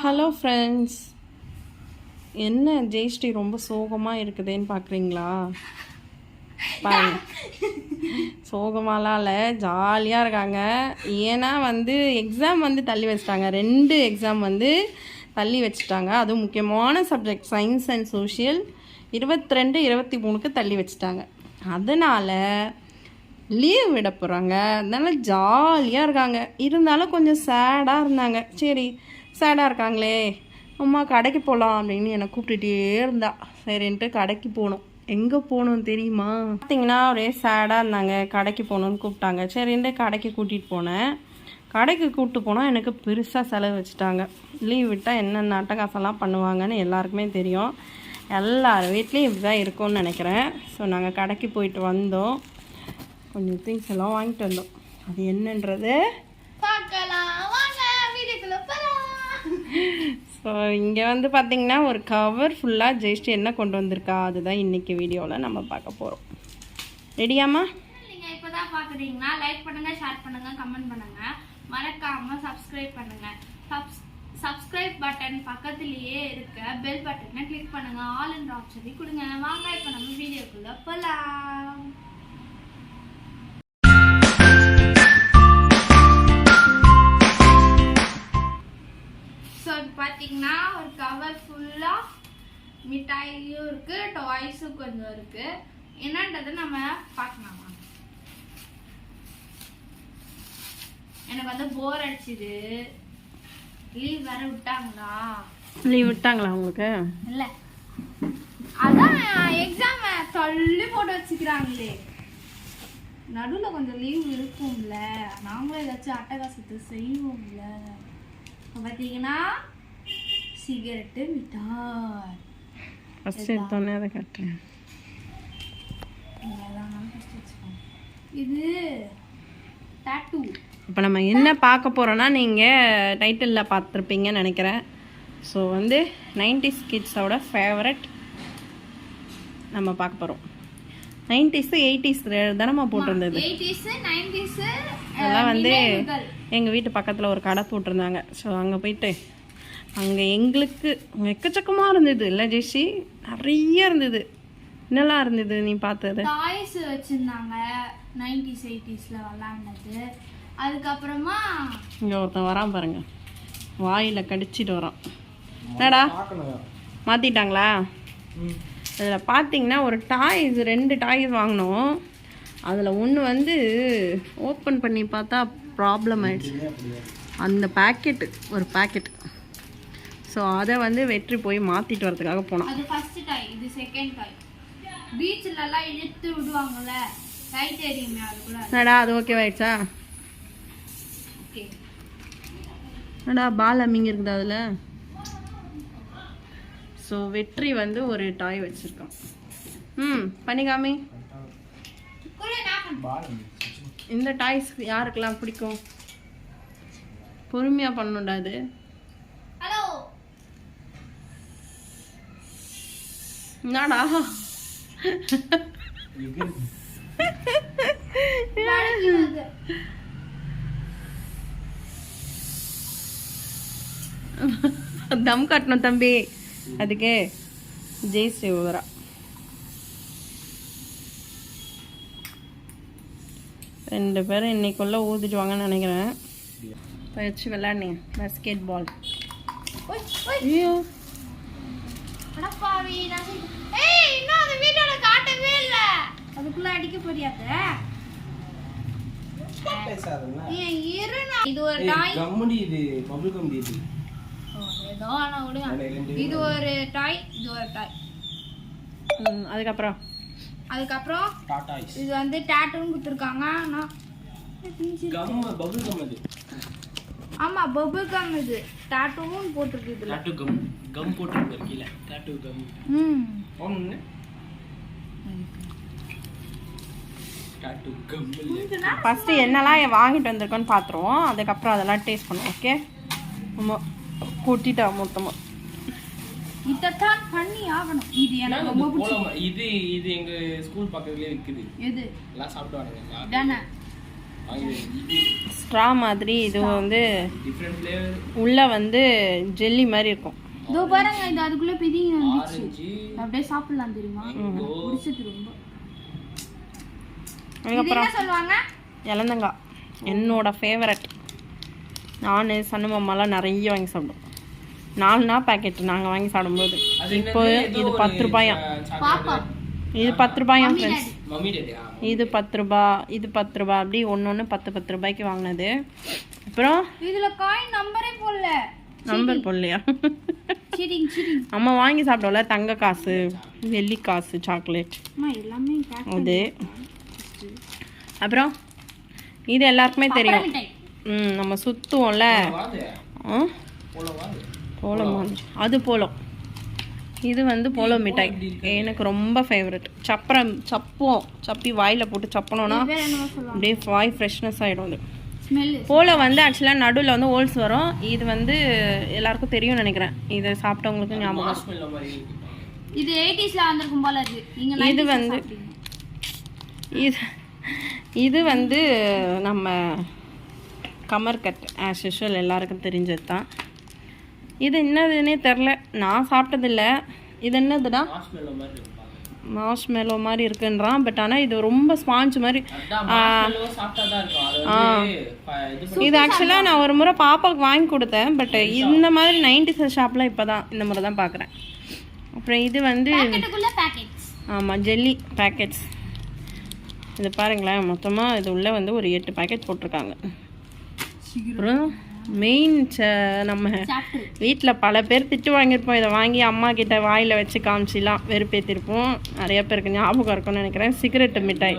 Hello friends என்ன ஜெயஸ்ரீ ரொம்ப சோகமாக இருக்குதேன்னு பார்க்குறீங்களா பாருங்க. சோகமாலாம் இல்லை ஜாலியாக இருக்காங்க. ஏன்னா வந்து எக்ஸாம் வந்து தள்ளி வச்சிட்டாங்க. ரெண்டு எக்ஸாம் வந்து தள்ளி வச்சுட்டாங்க. அதுவும் முக்கியமான சப்ஜெக்ட் சயின்ஸ் அண்ட் சோஷியல் இருபத்தி ரெண்டு இருபத்தி மூணுக்கு தள்ளி வச்சுட்டாங்க. அதனால் லீவ் விட போகிறாங்க அதனால் ஜாலியாக இருக்காங்க. இருந்தாலும் கொஞ்சம் சேடாக இருந்தாங்க. சரி சேடாக இருக்காங்களே. அம்மா கடைக்கு போகலாம் அப்படின்னு என்னை கூப்பிட்டுட்டே இருந்தா. சரின்ட்டு கடைக்கு போகணும் எங்கே போகணும் தெரியுமா? பார்த்தீங்கன்னா ஒரே சேடாக இருந்தாங்க. கடைக்கு போகணுன்னு கூப்பிட்டாங்க. சரின்ட்டு கடைக்கு கூட்டிகிட்டு போனேன். கடைக்கு கூப்பிட்டு போனால் எனக்கு பெருசாக செலவு வச்சுட்டாங்க. லீவ் விட்டால் என்னென்ன அட்டகாசம்லாம் பண்ணுவாங்கன்னு எல்லாருக்குமே தெரியும். எல்லார் வீட்லேயும் இப்படி தான் இருக்கும்னு நினைக்கிறேன். ஸோ நாங்கள் கடைக்கு போயிட்டு வந்தோம். கொஞ்சம் திங்ஸ் எல்லாம் வாங்கிட்டு வந்தோம். அது என்னன்றது பார்க்கலாம் வாங்க வீடியோக்குள்ள போலாம் ஸோ இங்கே வந்து பார்த்திங்கன்னா ஒரு கவர் ஃபுல்லாக ஜெயிஸ்ட் என்ன கொண்டு வந்திருக்கா? அதுதான் இன்றைக்கி வீடியோவில் நம்ம பார்க்க போகிறோம் ரெடியாம்மா நீங்கள் இப்போ தான் பார்க்குறீங்கன்னா லைக் பண்ணுங்கள் ஷேர் பண்ணுங்க கமெண்ட் பண்ணுங்கள் மறக்காமல் சப்ஸ்கிரைப் சப்ஸ் சப்ஸ்கிரைப் பட்டன் பக்கத்துலேயே இருக்க பெல் பட்டனை கிளிக் பண்ணுங்க. ஆல் என்ற ஆப்ஷனை கொடுங்க. வாங்க இப்போ நம்ம வீடியோக்குள்ள போகலாம் பார்த்தீங்கன்னா ஒரு கவர் ஃபுல்லாக மிட்டாயும் இருக்கு டாய்ஸும் கொஞ்சம் இருக்கு. என்னன்றதை நம்ம பார்க்கலாம். எனக்கு வந்து போர் அடிச்சுது. லீவ் வேற விட்டாங்களா? லீவ் விட்டாங்களா உங்களுக்கு? இல்ல. அதான் எக்ஸாம் தள்ளி போட்டு வச்சுக்கிறாங்களே. நடுவுல கொஞ்சம் லீவ் இருக்கும்ல. நாமளும் ஏதாச்சும் அட்டகாசத்தை செய்வோம்ல. இப்ப கட்டுறேன். இதெல்லாம் நான் first வச்சுக்கோங்க. இது டாட்டூ இப்போ நம்ம என்ன பார்க்க போகிறோன்னா நீங்கள் டைட்டிலில் பார்த்துருப்பீங்கன்னு நினைக்கிறேன். ஸோ வந்து நைன்டிஸ் கிட்ஸோட ஃபேவரட் நம்ம பார்க்க போகிறோம் நைன்டிஸு எயிட்டிஸ் தானம்மா போட்டிருந்தது? அதெல்லாம் வந்து எங்கள் வீட்டு பக்கத்தில் ஒரு கடை போட்டிருந்தாங்க. ஸோ அங்கே போயிட்டு அங்கே எங்களுக்கு எக்கச்சக்கமாக இருந்தது. இல்லை ஜெய்ஷி? நிறைய இருந்தது. என்னெல்லாம் இருந்தது நீ பார்த்தது? டாய்ஸ் வச்சிருந்தாங்க. நைன்டிஸ் எயிட்டிஸ்ல விளாண்டது. அதுக்கப்புறமா இங்கே ஒருத்தன் வரான் பாருங்க. வாயில் கடிச்சிட்டு வரான். என்னடா? மாற்றிட்டாங்களா அதில் பார்த்தீங்கன்னா ஒரு டாய்ஸ் ரெண்டு டாய்ஸ் வாங்கினோம். அதில் ஒன்று வந்து ஓப்பன் பண்ணி பார்த்தா ப்ராப்ளம் ஆயிடுச்சு. அந்த பாக்கெட்டு ஒரு பாக்கெட் ஸோ அதை வந்து வெற்றி போய் மாற்றிட்டு வரதுக்காக போனோம். அது ஃபர்ஸ்ட் டாய் இது செகண்ட் டாய் பீச்ல எல்லாம் இழுத்து விடுவாங்கல்ல கை தெரியுமே அது கூட. என்னடா அது ஓகேவாயிடுச்சா ஓகே என்னடா பால் அம்மிங்க இருக்குது அதில்? ஸோ வெற்றி வந்து ஒரு டாய் வச்சுருக்கான் ம் பண்ணிக்காமி இந்த டாய்ஸ் யாருக்கெல்லாம் பிடிக்கும்? பொறுமையாக பண்ணணும்டா அது ஹலோ என்னடா. தம் கட்டணும் தம்பி. அதுக்கு ஜெய் சிவரா ரெண்டு பேரும் இன்னைக்குள்ள ஊதிடுவாங்கன்னு நினைக்கிறேன். பயிற்சி விளையாடுனீங்க பாஸ்கெட் பால் ஓய், ஓய், ஐயோ. அடப்பாவி, நான் செஞ்ச- ஏய், இன்னும் அந்த வீடியோல காட்டவே இல்ல. அதுக்குள்ள அடிக்க போறியாத்த? ஏய், இரு நான்- இது ஒரு டாய் கம்முடி இது பபுள் கம்முடி இது. ஓ, ஏதோ ஆனா விடுங்க. ஆனா ரெண்டு இது ஒரு டாய் இது ஒரு டாய் அதுக்கப்புறம். அதுக்கப்புறம் இது வந்து டேட்டுன்னு கொடுத்துருக்காங்க. ஆனா கம் பபுள் கம் இது. டேட்டூவும் போட்டிருக்கு இதுல. டாட்டு கம் கம் போட்டு கீழே. டாட்டு கம் கம் ஃபஸ்ட்டு என்னெல்லாம் வாங்கிட்டு வந்திருக்கோன்னு பார்த்துருவோம் அதுக்கப்புறம் அதெல்லாம் டேஸ்ட் பண்ணுவோம் ஓகே ஆமாம் கொட்டிட்டா மொத்தமாக இதைத்தான் பண்ணி ஆகணும். இது எனக்கு ரொம்ப பிடிச்சது இது இது எங்க ஸ்கூல் பக்கத்துலயே இருக்குது எது? எல்லாம் சாப்பிட்டு வாங்க. தானே. ஸ்ட்ரா மாதிரி இது வந்து உள்ள வந்து ஜெல்லி மாதிரி இருக்கும். இதோ பாருங்க இது அதுக்குள்ள பிதிங்கி வந்துச்சு. அப்படியே சாப்பிடலாம் தெரியுமா? பிடிச்சது ரொம்ப. என்ன சொல்லுவாங்க? இளந்தங்காய் என்னோட ஃபேவரட் நான் சன்னு மாமாலாம் நிறைய வாங்கி சாப்பிடுவோம். நாலுனா பேக்கெட் நாங்கள் வாங்கி சாப்பிடும்போது. இப்போ இது பத்து ரூபாயா? இது பத்து ரூபாயா ஃப்ரெண்ட்ஸ் இது பத்து ரூபா இது பத்து ரூபா அப்படி ஒன்று ஒன்று பத்து பத்து ரூபாய்க்கு வாங்கினது. அப்புறம் இதுல காயின் நம்பரே போடல. நம்பர் போடலையா நம்ம வாங்கி சாப்பிட்டோம்ல தங்க காசு வெள்ளி காசு சாக்லேட் அம்மா அது. அப்புறம் இது எல்லாருக்குமே தெரியும். ம் நம்ம சுற்றுவோம்ல போலம் அது போலம். இது வந்து போலோ மிட்டாய். எனக்கு ரொம்ப ஃபேவரட் சப்பரம் சப்புவோம். சப்பி வாயில் போட்டு சப்பனோன்னா அப்படியே வாய் ஃப்ரெஷ்னஸ் ஆகிடும் அது. போலோ வந்து ஆக்சுவலாக நடுவில் வந்து ஹோல்ஸ் வரும். இது வந்து எல்லாருக்கும் தெரியும்னு நினைக்கிறேன். இதை சாப்பிட்டவங்களுக்கு ஞாபகம் இது 80s ல வந்திருக்கும் போல இருக்கு. இது 90s ல வந்து-. இது இது வந்து நம்ம கமர் கட் ஆஸ் யூஷுவல் எல்லாருக்கும் தெரிஞ்சது தான் இது என்னதுன்னே தெரில நான் சாப்பிட்டதில்ல. இது என்னதுடா மாஸ்மெல்லோ மாதிரி இருக்கு பாக்க. மாஸ் மெலோ மாதிரி இருக்குன்றான். பட் ஆனால் இது ரொம்ப ஸ்பாஞ்ச் மாதிரி இது ஆக்சுவலாக நான் ஒரு முறை பாப்பாவுக்கு வாங்கி கொடுத்தேன். பட் இந்த மாதிரி நைன்டி ஷாப்பில் இப்போ தான் இந்த முறை தான் பார்க்குறேன் அப்புறம் இது வந்து ஆமாம் ஜெல்லி பேக்கெட்ஸ் இது பாருங்களேன் மொத்தமாக இது உள்ளே வந்து ஒரு எட்டு பேக்கெட் போட்டிருக்காங்க. அப்புறம் மெயின் நம்ம வீட்டில் பல பேர் திட்டு வாங்கியிருப்போம். இதை வாங்கி அம்மா கிட்ட வாயில் வச்சு காமிச்சிலாம் வெறுப்பேற்றிருப்போம் நிறைய பேருக்கு ஞாபகம் இருக்கும்னு நினைக்கிறேன். சிகரெட் மிட்டாய்.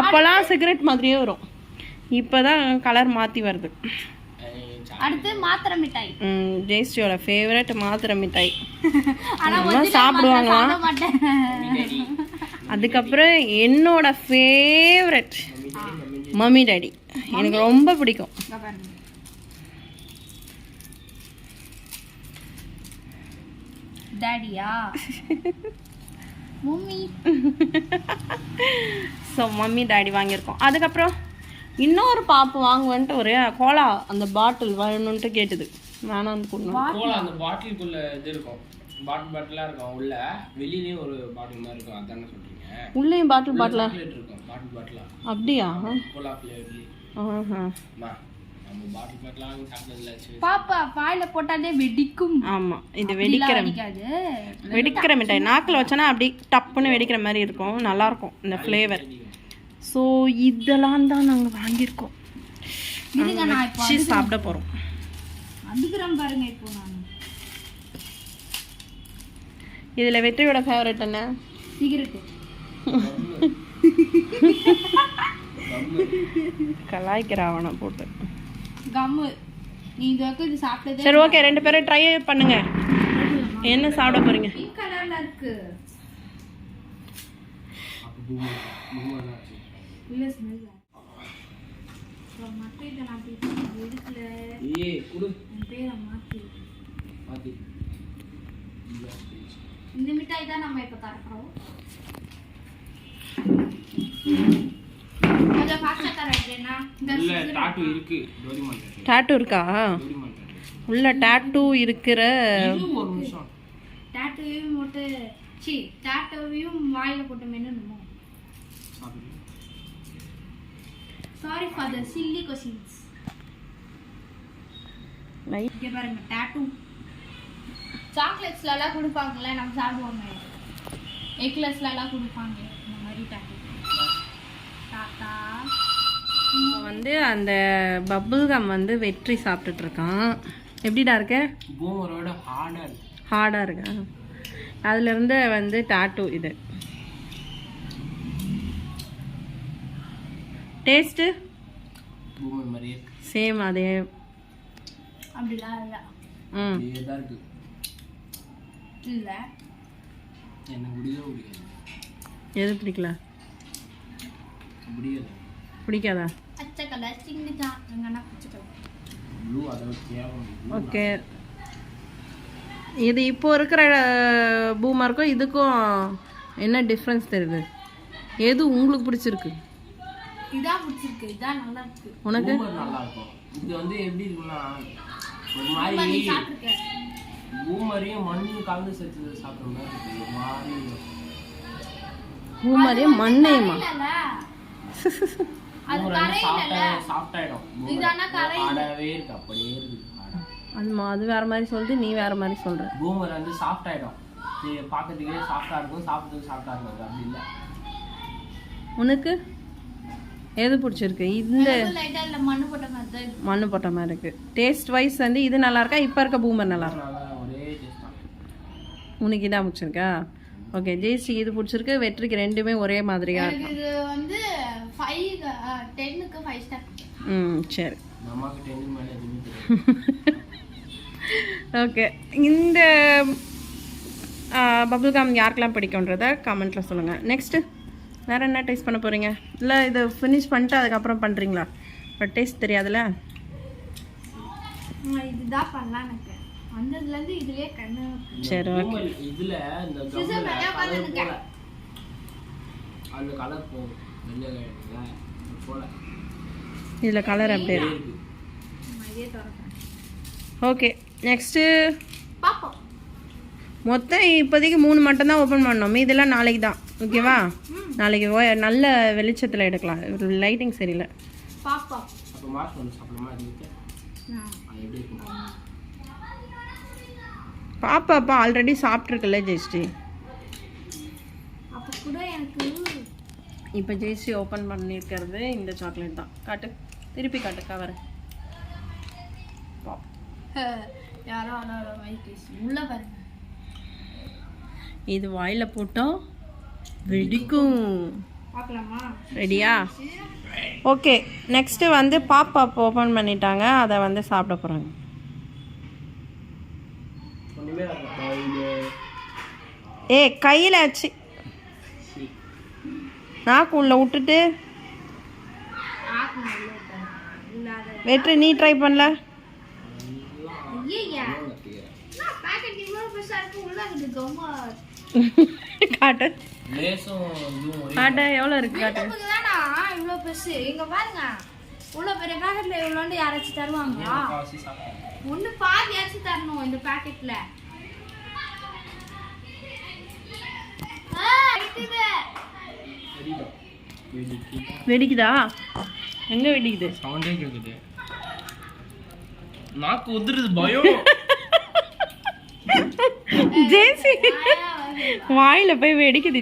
அப்போல்லாம் சிகரெட் மாதிரியே வரும். இப்போ தான் கலர் மாற்றி வருது. அடுத்து மாத்திரை மிட்டாய். ம், ஜெயஸ்ரீயோட ஃபேவரட் மாத்திரை மிட்டாய். ஆனா அதெல்லாம் original சாப்பிடுவாங்களா? மாத்திரை சாப்பிட மாட்டேன். அதுக்கப்புறம் என்னோட ஃபேவரட் மம்மி டாடி எனக்கு ரொம்ப பிடிக்கும். இங்க பாருங்க. டாடியா மம்மி ஸோ மம்மி டாடி வாங்கியிருக்கோம். அதுக்கப்புறம் இன்னொரு பாப்பு வாங்குவேன்ட்டு ஒரு கோலா அந்த பாட்டில் வேணும்ன்ட்டு கேட்டுது. வேணான்னு கொண்டு கோலா அந்த பாட்டிலுக்குள்ள இது இருக்கும். பாட்டில் பாட்டிலா இருக்கும். உள்ள வெளியிலயும் ஒரு பாட்டில் மாதிரி இருக்கும். அதானே சொல்றீங்க? உள்ளேயும் பாட்டில் பாட்டிலா? சாக்லேட் இருக்கும். பாட்டில் பாட்டிலா. அப்படியா? கோலா பாப்பா வாயில போட்டாலே வெடிக்கும். ஆமாம் இது வெடிக்கிற வெடிக்காது. வெடிக்கிற மிட்டாய். நாக்கில் வச்சோன்னா அப்படி டப்புன்னு வெடிக்கிற மாதிரி இருக்கும். நல்லாயிருக்கும் இந்த ஃப்ளேவர் ஸோ இதெல்லாம் தான் நாங்கள் வாங்கியிருக்கோம். சாப்பிட போகிறோம் அதிகரம் பாருங்க இப்போ நான். இதில் வெற்றியோட ஃபேவரட் என்ன? சிகரெட்டு. கலாய்க்கிற அவனை போட்டு. கம்மு. நீ இது வரைக்கும் இது சாப்பிட்டதே சரி ஓகே ரெண்டு பேரும் ட்ரை பண்ணுங்க. என்ன சாப்பிட போறீங்க? பிங்க் கலர்ல இருக்கு. இல்ல ஸ்மெல் இந்த மிட்டாய் தான் நம்ம இப்ப தரப்போம் கொஞ்சம் ஃபாஸ்டா தரேன்னா இந்த டாட்டு இருக்கு? டோரிமான் டாட்டு உள்ள டாட்டூ இருக்கிற இது ஒரு நிமிஷம். டாட்டோவையும் போட்டு சி டாட்டோவையும் வாயில போட்டு சாப்பிடு sorry for the silly questions இங்க பாருங்க டாட்டூ சாக்லேட்ஸ்ல எல்லாம் கொடுப்பாங்கல்ல நம்ம சாப்பிடுவோமே. எக்லெஸ்ல எல்லாம் கொடுப்பாங்க இந்த மாதிரி டாட்டூ இப்போ வந்து அந்த பப்புள் கம் வந்து வெற்றி சாப்பிட்டுட்டு இருக்கான் எப்படிடா இருக்க? பூமரோட ஹார்டா இருக்கு ஹார்டாக இருக்கா? அதுலேருந்து வந்து டாட்டூ இது. டேஸ்ட்டு சேம் அதே. அப்படிலாம் இல்ல. ம். இதே தான் இருக்கு. இல்ல. எனக்கு பிடிக்காது. எது பிடிக்கல பிடிக்காது பிடிக்காதா பச்சை கலர் சிங்கிச்சான் எங்கன்னா பிடிச்சிட்டோம் ப்ளூ அதை கேவலம் blue. ஓகே. இது இப்போ இருக்கிற பூமார்க்கும் இதுக்கும் என்ன டிஃப்ரென்ஸ் தெரியுது? எது உங்களுக்கு பிடிச்சிருக்கு? இதான் பிடிச்சிருக்கு. இதான் நல்லா இருக்கு. உனக்கு? நல்லா இருக்கும். இது வந்து எப்படி இருக்குன்னா ஒரு மாதிரி பூமரையும் கலந்து சேர்த்து சாப்பிட்ற மாதிரி இருக்கு ஒரு மாதிரி. பூமரே மண்ணையுமா? அது சாஃப்டா ஆயிடும் கரையில. ஆடவே இருக்கு. அப்படியே இருக்கு. வேற மாதிரி சொல்லுது நீ வேற மாதிரி சொல்ற. பூமர் வந்து சாஃப்ட் ஆயிடும் பார்க்கறதுக்கே சாஃப்டா இருக்கும். சாப்பிட்றதுக்கு சாஃப்டா இருக்கும் அப்படி இல்லை. உனக்கு? எது பிடிச்சிருக்கு? இந்த எனக்கு லைட்டா இல்ல மண்ணு போட்ட மாதிரி இருக்கு. மண்ணு போட்ட மாதிரி இருக்கு. டேஸ்ட் வைஸ் வந்து இது நல்லா இருக்கா? இப்போ இருக்க பூமர் நல்லா இருக்கா? உனக்கு இதான் பிடிச்சிருக்கா? ஓகே ஜெயஸ்ரீ இது பிடிச்சிருக்கு. வெற்றிக்கு ரெண்டுமே ஒரே மாதிரியா வந்து ஃபைவ் டென்னுக்கு ஃபைவ் ஸ்டார் ம் சரி. ஓகே இந்த பபுள் கம் யாருக்கெல்லாம் பிடிக்குன்றத கமெண்ட்டில் சொல்லுங்கள் நெக்ஸ்ட்டு வேறு என்ன டேஸ்ட் பண்ண போகிறீங்க இல்லை இது ஃபினிஷ் பண்ணிட்டு அதுக்கப்புறம் பண்ணுறீங்களா பட் டேஸ்ட் தெரியாதுல்ல இதுதான் பண்ணலாம் எனக்கு வந்ததுல இருந்து இதுலயே கண்ணு சரி ஓகே இதுல அந்த கலர் போகும் இதில் கலர் அப்படியே ஓகே நெக்ஸ்ட்டு மொத்தம் இப்போதைக்கு மூணு மட்டும் தான் ஓப்பன் பண்ணோம் இதெல்லாம் நாளைக்கு தான். ஓகேவா நாளைக்கு ஓ- நல்ல வெளிச்சத்தில் எடுக்கலாம். லைட்டிங் சரியில்லை. பாப்பாப்பா ஆல்ரெடி சாப்பிட்ருக்குல்ல ஜெயஸ்ரீ? அப்ப கூட எனக்கு இப்போ ஜெயஸ்ரீ ஓப்பன் பண்ணியிருக்கிறது இந்த சாக்லேட் தான். காட்டு. திருப்பி காட்டு கவர் யாரோ உள்ள பாருங்க இது வாயில் போட்டோம் வெடிக்கும். ரெடியா ஓகே நெக்ஸ்ட்டு வந்து பாப்பா ஓப்பன் பண்ணிட்டாங்க. அதை வந்து சாப்பிட போகிறாங்க ஏ கையில் ஆச்சு நாக்கு உள்ள விட்டுட்டு. வெற்றி நீ ட்ரை பண்ணல? காட்டு. காட்டு எவ்வளோ இருக்கு காட்டு? இவ்வளோ பெருசு. இங்க பாருங்க. இவ்வளோ பெரிய பேக்கெட்ல இவ்வளோண்டு யாராச்சும் தருவாங்களா? ஒன்று பாதியாச்சும் தரணும் இந்த பேக்கெட்ல வெடிக்கு வெடிக்குதா? எங்கே வெடிக்குது? சவுண்டே கேட்குது நாக்கு உதிருது பயம் ஜெயஸ்ரீ வாயில் போய் வெடிக்குது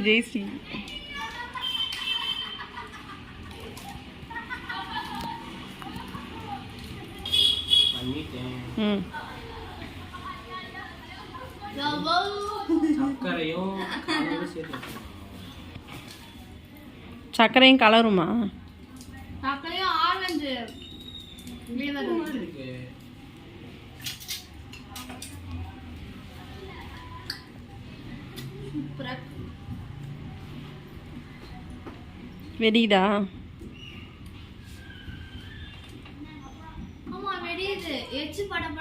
ம். சர்க்கரையும் சேர்த்து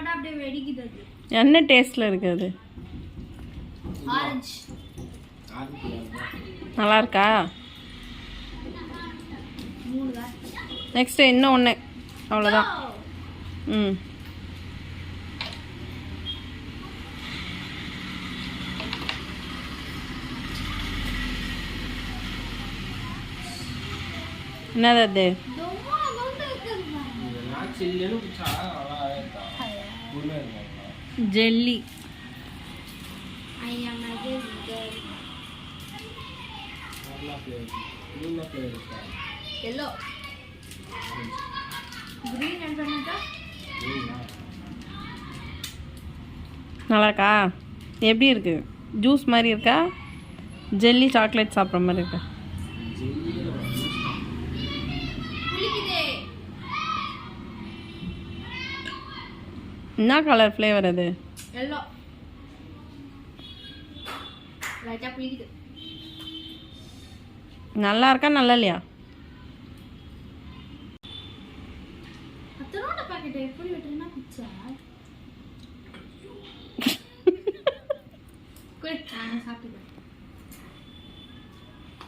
அப்படியே வெடிக்குது அது. என்ன டேஸ்ட்டில் இருக்குது அது? நல்லா இருக்கா மூணு தான் நெக்ஸ்ட்டு இன்னும் ஒன்று அவ்வளோதான் ம். என்னது அது? ரொம்ப அமௌண்ட் இருக்குது பாருங்க. இதெல்லாம் சில்லுன்னு குடிச்சா நல்லா இருக்கும் உண்மையாக இருக்கும் ஜெல்லி I நல்லா இருக்கா எப்படி இருக்கு? ஜூஸ் மாதிரி இருக்கா? ஜெல்லி சாக்லேட் சாப்பிட்ற மாதிரி இருக்கா. என்ன கலர் ஃப்ளேவர் அது. நல்லா இருக்கா நல்லா இல்லையா?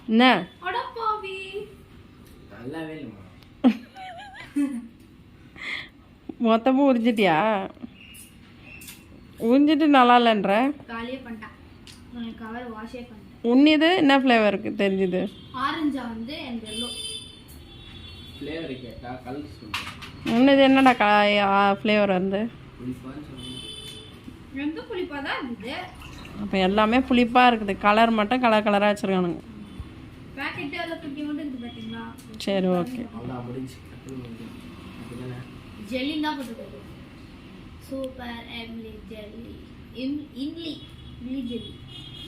என்ன? மொத்தமும் உறிஞ்சிட்டியா? உறிஞ்சிட்டு நல்லா இல்லைன்ற? காலியே பண்ணிட்டேன். நான் கவர் வாஷே பண்ணிட்டேன். உன்னிது என்ன ஃப்ளேவருக்கு தெரிஞ்சுது? ஆரஞ்சா வந்து என் எல்லோ ஃப்ளேவர் கேட்டா கலர் சொல்லுவேன் உன்னது என்னடா க ஃப்ளேவர் வந்து? அப்போ எல்லாமே புளிப்பாக இருக்குது. கலர் மட்டும் கலர் கலராக வச்சுருக்கானுங்க. சரி ஓகே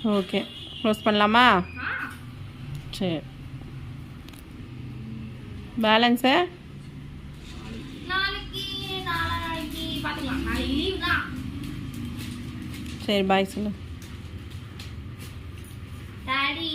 ஓகே க்ளோஸ் பண்ணலாமா? ஆ. சரி. பேலன்ஸு சரி பாய் சொல்லு. டாடி